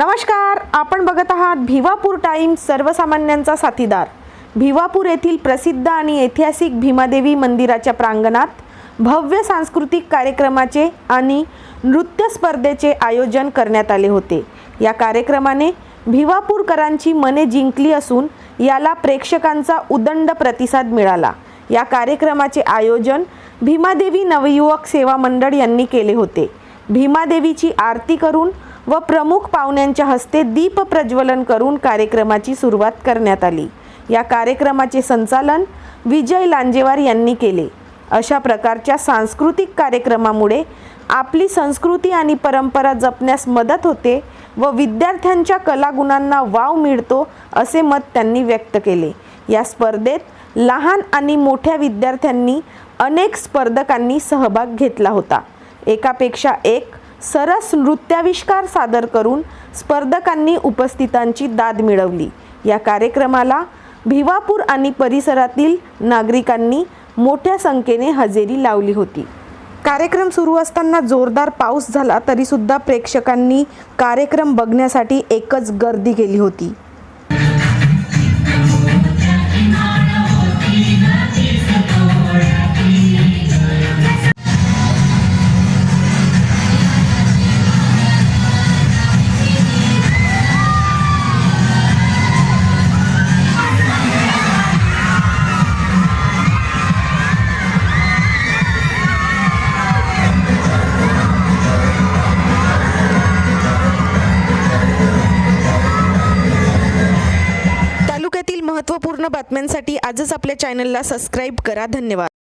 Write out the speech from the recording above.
नमस्कार आपण बघत आहात भिवापूर टाईम सर्वसामान्यांचा साथीदार. भिवापूर येथील प्रसिद्ध आणि ऐतिहासिक भीमादेवी मंदिराच्या प्रांगणात भव्य सांस्कृतिक कार्यक्रमाचे आणि नृत्य स्पर्धेचे आयोजन करण्यात आले होते. या कार्यक्रमाने भिवापूरकरांची मने जिंकली असून याला प्रेक्षकांचा उदंड प्रतिसाद मिळाला. या कार्यक्रमाचे आयोजन भीमादेवी नवयुवक सेवा मंडळ यांनी केले होते. भीमादेवीची आरती करून व प्रमुख पाहुण्यांच्या हस्ते दीप प्रज्वलन करून कार्यक्रमाची सुरुवात करण्यात आली. या कार्यक्रमाचे संचालन विजय लांजेवार यांनी केले. अशा प्रकारच्या सांस्कृतिक कार्यक्रमामुळे आपली संस्कृती आणि परंपरा जपण्यास मदत होते व विद्यार्थ्यांच्या कलागुणांना वाव मिळतो असे मत त्यांनी व्यक्त केले. या स्पर्धेत लहान आणि मोठ्या विद्यार्थ्यांनी अनेक स्पर्धकांनी सहभाग घेतला होता. एकापेक्षा एक सरस नृत्याविष्कार सादर करून स्पर्धकांनी उपस्थितांची दाद मिळवली. या कार्यक्रमाला भिवापूर आणि परिसरातील नागरिकांनी मोठ्या संख्येने हजेरी लावली होती. कार्यक्रम सुरू असताना जोरदार पाऊस झाला तरीसुद्धा प्रेक्षकांनी कार्यक्रम बघण्यासाठी एकच गर्दी केली होती. महत्त्वपूर्ण बातम्यांसाठी आजच आपल्या चॅनलला सबस्क्राईब करा. धन्यवाद.